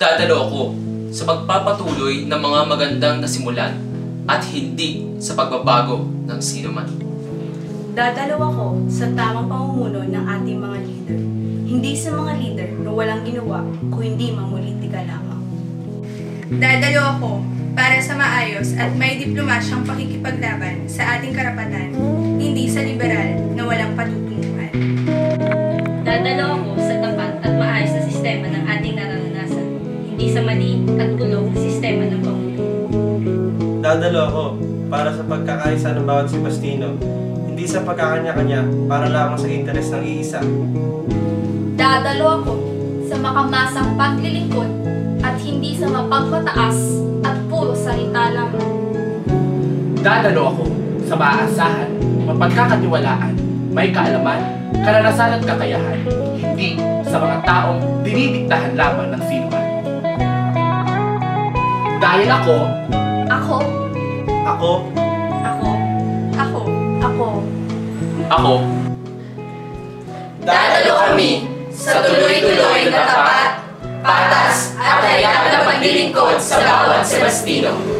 Dadalo ako sa pagpapatuloy ng mga magandang nasimulan at hindi sa pagbabago ng sino man. Dadalaw ako sa tamang pamumuno ng ating mga leader. Hindi sa mga leader na walang ginawa kung hindi mamulitika lamang. Dadalo ako para sa maayos at may diplomasyang pakikipaglaban sa ating karapatan, hindi sa hindi sa mali at gulong sistema ng pamumuno. Dadalo ako para sa pagkakaisa ng bawat Sebastino, hindi sa pagkakanya-kanya para lamang sa interes ng iisa. Dadalo ako sa makamasang paglilingkod at hindi sa mapagmataas at puro salita lamang. Dadalo ako sa maaasahan, mapagkakatiwalaan, may kaalaman, karanasan at kakayahan, hindi sa mga taong dinidiktahan lamang ng sinuman. Dahil ako, Ako, Ako, Ako, ako, Ako, Ako, dadalo kami sa tuloy-tuloy na tapat, patas at hayat na paglilingkod sa bawat Sebastino.